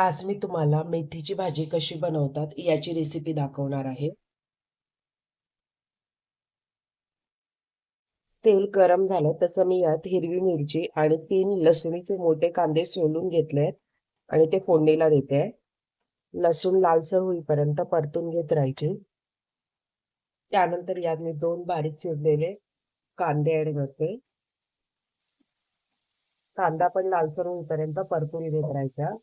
आज मी तुम्हाला मेथीची भाजी कशी बनवतात याची रेसिपी दाखवणार आहे. तेल गरम झालं तसं मी यात हिरवी मिरची आणि तीन लसणीचे मोठे कांदे सोलून घेतले आणि ते फोडणीला देते लसूण लालसर होईपर्यंत परतून घेत राहायचे. त्यानंतर यात मी दोन बारीक चिरलेले कांदे ऍड करते. कांदा पण लालसर होईपर्यंत परतून घेत राहायचा.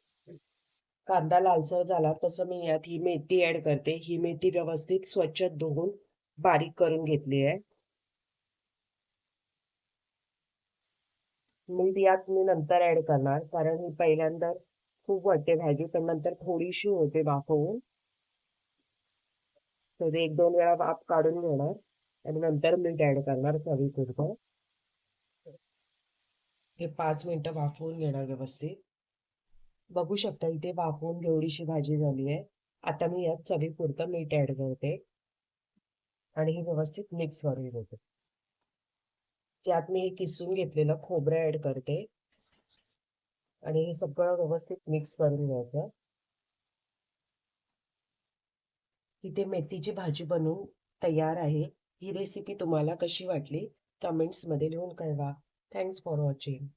कांदा लालसर झाला तसं मी यात ही मेथी ऍड करते. ही मेथी व्यवस्थित स्वच्छ धुवून बारीक करून घेतली आहे. मीठ यात मी नंतर ऍड करणार कारण ही पहिल्यांदा खूप वाटते भाजी पण नंतर थोडीशी होते वाफवून. तर एक दोन वेळा वाफ काढून घेणार आणि नंतर मीठ ऍड करणार चवीपुरतं. हे पाच मिनिटं वाफवून घेणार व्यवस्थित. बघू शकता इथे वाफवून एवढीशी भाजी झाली आहे. आता मी यात चवीपुरतं मीठ ऍड करते. आणि हे व्यवस्थित मिक्स करून घेते. त्यात मी हे किसून घेतलेलं खोबरं ऍड करते. आणि हे सगळं व्यवस्थित मिक्स करून घ्यायचं. इथे मेथीची भाजी बनवून तयार आहे. ही रेसिपी तुम्हाला कशी वाटली? कमेंट्समध्ये लिहून कळवा. Thanks for watching